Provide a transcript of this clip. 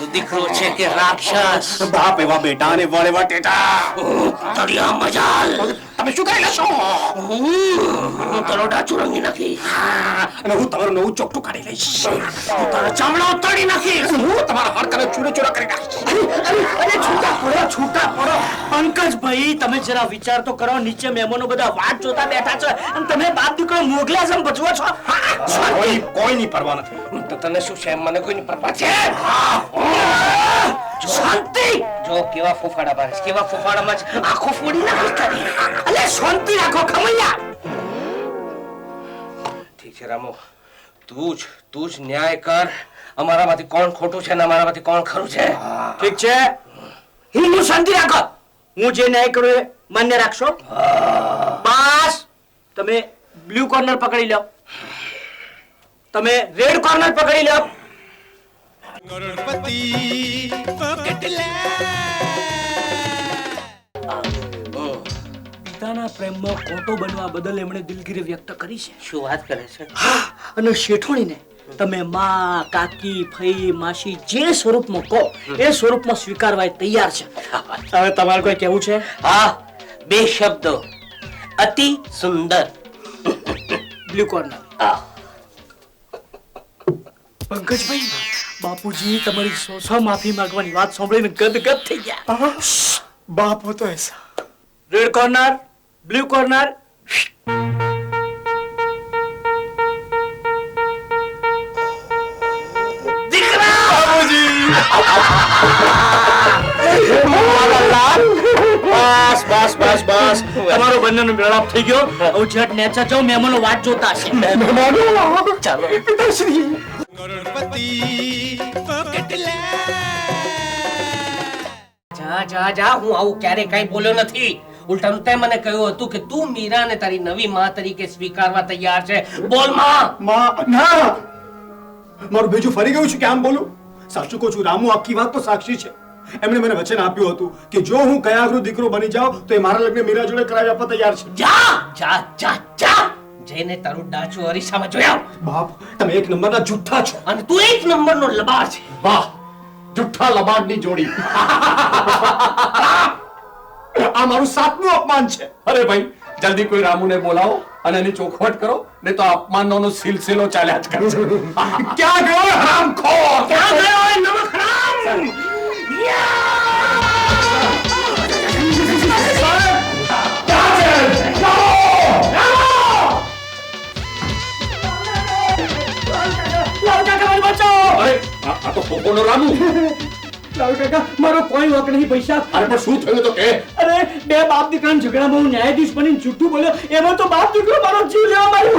તું દીકરો છે કે રાક્ષસ. બાપ એવા બેટા ને વળ એવા ટેટા. તળિયા મજાલ. તમે શું કરી લેશો? હું તારો ચુરંગી રંગી નાખી અને હું તમારું નવું ચોકટું કાઢી લઈશ. તારા ચામડા તળી નાખીશ. હું તમારા હાડકાને ચૂરે ચૂરા કરી નાખીશ. અરે છૂટા પડો છૂટા પડો. પંકજભાઈ તમે જરા વિચાર તો કરો નીચે મહેમાનો બધા વાત જોતા બેઠા છે. અને તમે બાપ દીકરો મોગલા જેમ ભજવો છો. કોઈ કોઈ નહીં પરવા નથી. તો તને શું છે મને કોઈની પરવા છે. શાંતિ. જો કેવા ફૂફાડા મારે કેવા ફૂફાડા માં આખો ફોડી નાખી અલે શાંતિ રાખો ખમૈયા. ઠીક છે રામો. તું જ તું જ ન્યાય કર. અમારામાંથી કોણ ખોટું છે ને અમારામાંથી કોણ ખરું છે? ઠીક છે? હિન્દુ શાંતિ રાખો. હું જે ન્યાય કરું એ માન્ય રાખશો? બસ. તમે બ્લુ કોર્નર પકડી લો. તમે રેડ કોર્નર પકડી લો. પિતાના પ્રેમમાં ખોટો બનવા બદલ એમણે દિલગીરી વ્યક્ત કરી છે. શું વાત કરે છે? અને શેઠોણીને તમે માં કાકી ફઈ માસી જે સ્વરૂપમાં કહો એ સ્વરૂપમાં સ્વીકારવા તૈયાર છે. હવે તમારે કોઈ કેવું છે? હા બે શબ્દો. અતિ સુંદર. Blue corner. આ પંકજભાઈ બાપુજી તમારી સો સો માફી માંગવાની વાત સાંભળીને ગદગદ થઈ ગયા. બાપ તો એસા. રેડ કોર્નર બ્લુ કોર્નર બસ બસ બસ બસ. તમારો બંનેનો મેળાપ થઈ ગયો. હવે ઝટ નેચા જાઓ મહેમાનો વાટ જોતા છે ચાલો. જા જા જા હું આવું ક્યારે કઈ બોલ્યો નથી. ઉલટાનું તે મને કહ્યું હતું કે તું મીરાને તારી નવી માં તરીકે સ્વીકારવા તૈયાર છે. બોલમાં. માં ના. મારું ભેજું ફરી ગયું છે કે આમ બોલું? સાચું કહું છું રામુ આખી વાત તો સાક્ષી છે. એમણે મને વચન આપ્યું હતું કે જો હું કયાગરો દીકરો બની જાઉં તો એ મારા લગ્ન મીરા જોડે કરાવી આપવા તૈયાર છે. જા જા જા જા. જઈને તારું ડાચું અરીસામાં જોયા બાપ તમે એક નંબરના જુઠ્ઠા છો. અને તું એક નંબરનો લબાડ છે. વાહ જુઠ્ઠા લબાડની જોડી. આ મારું સાતમું અપમાન છે. અરે ભાઈ જલ્દી કોઈ રામુને બોલાવો અને એની ચોખવટ કરો ને તો અપમાનનો સિલસિલો ચાલ્યા જ કરશે. ક્યાં ગયો હરામખોર? લાલ કાકા મારી બચાવો. અરે આ આ તો પોપોનો રામુ. લાલ કાકા મારો કોઈ વાંક નહીં પૈસા. અરે પણ શું થયું તો કે? અરે બે બાપ દીકરાના ઝઘડામાં હું ન્યાયાધીશ બની જુઠ્ઠું બોલ્યો એમાં તો બાપ દીકરો મારો જીવ લેવા મારી